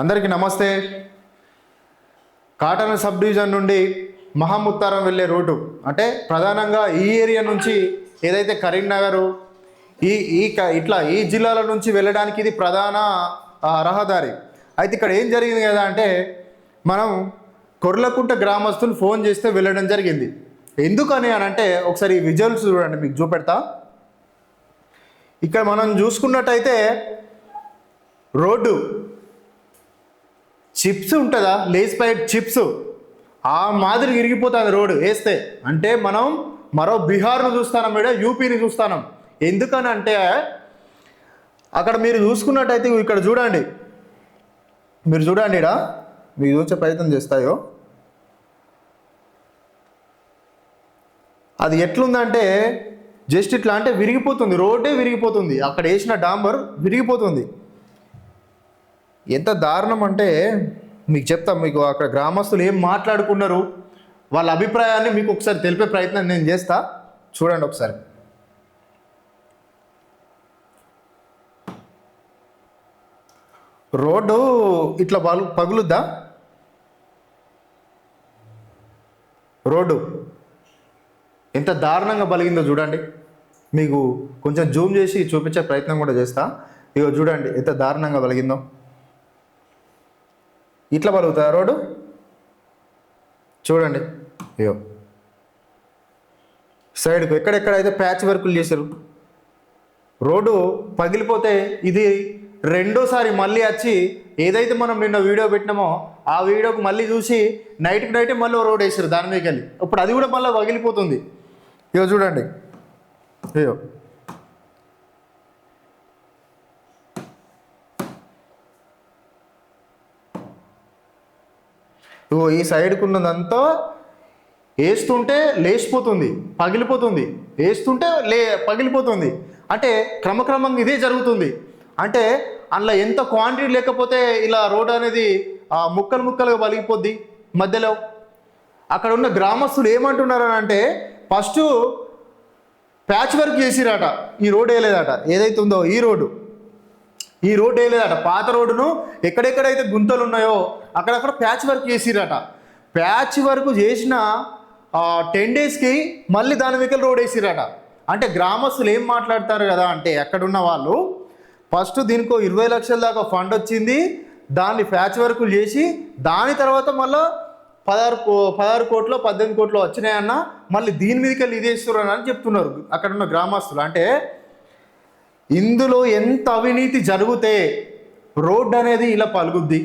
అందరికీ నమస్తే. Cotton sub division నుండి మహాముత్తారం వెళ్ళే రోడ్డు అంటే ప్రధానంగా ఈ ఏరియా నుంచి ఏదైతే కరీంనగర్ ఈ ఈ క- ఇట్లా ఈ జిల్లాల నుంచి వెళ్ళడానికి ఇది ప్రధాన రహదారి. అయితే ఇక్కడ ఏం జరిగింది కదా అంటే మనం కొర్లకుంట గ్రామస్తులు ఫోన్ చేస్తే వెళ్ళడం జరిగింది. ఎందుకని అని అంటే ఒకసారి ఈ విజువల్స్ చూడండి మీకు చూపెడతా. ఇక్కడ మనం చూసుకున్నట్టయితే రోడ్డు. చిప్స్ ఉంటుందా? లేస్ పైట్ చిప్స్. ఆ మాదిరి ఇరిగిపోతుంది రోడ్డు వేస్తే. అంటే మనం మరో బీహార్ను చూస్తాం మేడం యూపీని చూస్తాం ఎందుకని అంటే అక్కడ మీరు చూసుకున్నట్టయితే ఇక్కడ చూడండి. మీరు చూడండి ఇడా మీరు చూసే ప్రయత్నం చేస్తాయో. అది ఎట్లుందంటే జస్ట్ ఇట్లా అంటే విరిగిపోతుంది. రోడ్డే విరిగిపోతుంది. అక్కడ వేసిన డాంబర్ విరిగిపోతుంది. ఎంత దారుణం అంటే మీకు చెప్తాం మీకు అక్కడ గ్రామస్తులు ఏం మాట్లాడుకున్నారు? వాళ్ళ అభిప్రాయాన్ని మీకు ఒకసారి తెలిపే ప్రయత్నం నేను చేస్తా. చూడండి ఒకసారి. రోడ్డు ఇట్లా పగు పగులుద్దా? రోడ్డు ఎంత దారుణంగా పలిగిందో చూడండి. మీకు కొంచెం జూమ్ చేసి చూపించే ప్రయత్నం కూడా చేస్తా. ఇగో చూడండి ఎంత దారుణంగా పలిగిందో. ఇట్లా పలుకుతుందా రోడ్డు? చూడండి. అయ్యో సైడ్కు ఎక్కడెక్కడైతే ప్యాచ్ వర్కులు చేశారు రోడ్డు పగిలిపోతే ఇది రెండోసారి మళ్ళీ వచ్చి ఏదైతే మనం నిన్న వీడియో పెట్టినామో ఆ వీడియోకి మళ్ళీ చూసి నైట్కి నైట్ మళ్ళీ రోడ్ వేసారు దాని మీదకి వెళ్ళి ఇప్పుడు అది కూడా మళ్ళీ పగిలిపోతుంది. ఇయో చూడండి. అయ్యో ఇగో ఈ సైడ్కు ఉన్నదంతా వేస్తుంటే లేచిపోతుంది పగిలిపోతుంది. వేస్తుంటే లే పగిలిపోతుంది. అంటే క్రమక్రమంగా ఇదే జరుగుతుంది. అంటే అందులో ఎంత క్వాంటిటీ లేకపోతే ఇలా రోడ్ అనేది ఆ, ముక్కలు ముక్కలుగా పలిగిపోద్ది మధ్యలో. అక్కడ ఉన్న గ్రామస్తులు ఏమంటున్నారు అని అంటే ఫస్ట్ ప్యాచ్ వర్క్ చేసిరట ఈ రోడ్ వేయలేదట. ఏదైతే ఉందో ఈ రోడ్డు. ఈ రోడ్ వేయలేదట పాత రోడ్డును ఎక్కడెక్కడైతే గుంతలు ఉన్నాయో అక్కడక్కడ ప్యాచ్ వర్క్ చేసిరట ప్యాచ్ వర్క్ చేసిన టెన్ డేస్కి మళ్ళీ దాని వెహికల్ రోడ్ వేసిరట అంటే గ్రామస్తులు ఏం మాట్లాడతారు కదా అంటే ఎక్కడున్న వాళ్ళు ఫస్ట్ దీనికో ఇరవై లక్షల దాకా ఫండ్ వచ్చింది. దాన్ని ప్యాచ్ వర్కులు చేసి దాని తర్వాత మళ్ళీ పదహారు కో- పదహారు కోట్లు పద్దెనిమిది కోట్లు వచ్చినాయన్న మళ్ళీ దీని మీదకి వెళ్ళి ఇదేస్తున్నారు అని చెప్తున్నారు అక్కడ ఉన్న గ్రామస్తులు. అంటే ఇందులో ఎంత అవినీతి జరిగితే రోడ్డు అనేది ఇలా పలుగుద్ది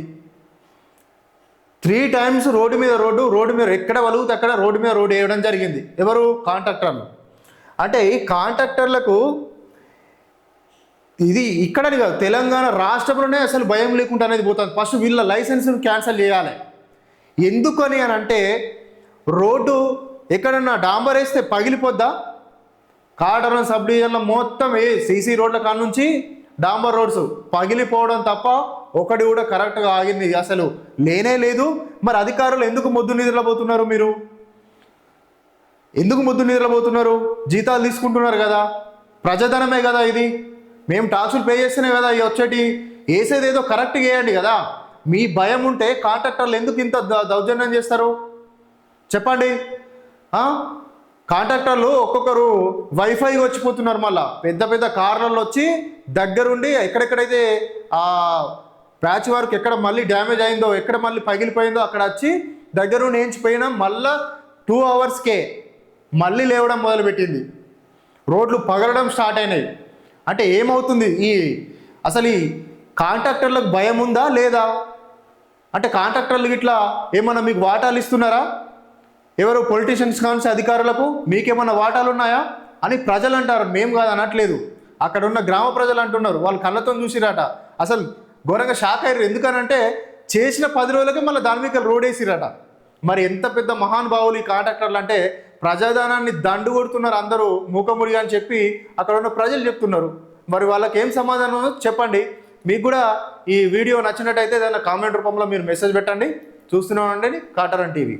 త్రీ టైమ్స్ రోడ్డు మీద రోడ్డు రోడ్డు మీద ఎక్కడ పలుగుతే అక్కడ రోడ్డు మీద రోడ్డు వేయడం జరిగింది. ఎవరు? కాంట్రాక్టర్లు. అంటే ఈ కాంట్రాక్టర్లకు ఇది ఇక్కడని కాదు తెలంగాణ రాష్ట్రంలోనే అసలు భయం లేకుండా అనేది పోతుంది. ఫస్ట్ వీళ్ళ లైసెన్స్ క్యాన్సిల్ చేయాలి. ఎందుకని అని అంటే రోడ్డు ఎక్కడన్నా డాంబర్ వేస్తే పగిలిపోద్దా? కాటరం సబ్ డివిజన్లో మొత్తం ఏ సీసీ రోడ్ల కాడ నుంచి డాంబర్ రోడ్స్ పగిలిపోవడం తప్ప ఒకటి కూడా కరెక్ట్గా ఆగింది. అసలు లేనే లేదు. మరి అధికారులు ఎందుకు మొద్దు నిద్రపోతున్నారు మీరు? ఎందుకు ముద్దు నిద్రపోతున్నారు జీతాలు తీసుకుంటున్నారు కదా. ప్రజాధనమే కదా ఇది. మేము టాక్సులు పే చేస్తేనే కదా ఇవి వచ్చేటి. వేసేది ఏదో కరెక్ట్గా వేయండి కదా. మీ భయం ఉంటే కాంట్రాక్టర్లు ఎందుకు ఇంత ద- దౌర్జన్యం చేస్తారు? చెప్పండి. కాంట్రాక్టర్లు ఒక్కొక్కరు వైఫై వచ్చిపోతున్నారు మళ్ళా. పెద్ద పెద్ద కార్లలో వచ్చి దగ్గరుండి ఎక్కడెక్కడైతే ఆ ప్యాచ్ వర్క్ ఎక్కడ మళ్ళీ డ్యామేజ్ అయిందో ఎక్కడ మళ్ళీ పగిలిపోయిందో అక్కడ వచ్చి దగ్గరుండి ఏంచిపోయినా మళ్ళా టూ అవర్స్కే మళ్ళీ లేవడం మొదలుపెట్టింది. రోడ్లు పగలడం స్టార్ట్ అయినాయి. అంటే ఏమవుతుంది? ఈ అసలు ఈ కాంట్రాక్టర్లకు భయం ఉందా లేదా? అంటే కాంట్రాక్టర్లు ఇట్లా ఏమన్నా మీకు వాటాలు ఇస్తున్నారా? ఎవరు పొలిటీషియన్స్ కాన్స్ అధికారులకు మీకేమన్నా వాటాలు ఉన్నాయా అని ప్రజలు అంటారు మేము కాదు అనట్లేదు. అక్కడ ఉన్న గ్రామ ప్రజలు అంటున్నారు. వాళ్ళు కళ్ళతో చూసిరాట. అసలు ఘోరంగా షాక్ అయ్యారు. ఎందుకనంటే చేసిన పది రోజులకే మళ్ళీ దాని మీద రోడ్ వేసిరాట మరి ఎంత పెద్ద మహానుభావులు ఈ కాంట్రాక్టర్లు అంటే ప్రజాదానాన్ని దండు కొడుతున్నారు అందరూ మూకముడిగా అని చెప్పి అక్కడ ఉన్న ప్రజలు చెప్తున్నారు. మరి వాళ్ళకి ఏం సమాధానం చెప్పండి. మీకు కూడా ఈ వీడియో నచ్చినట్టయితే ఏదైనా కామెంట్ రూపంలో మీరు మెసేజ్ పెట్టండి. చూస్తున్నామండి కాటరన్ టీవీ.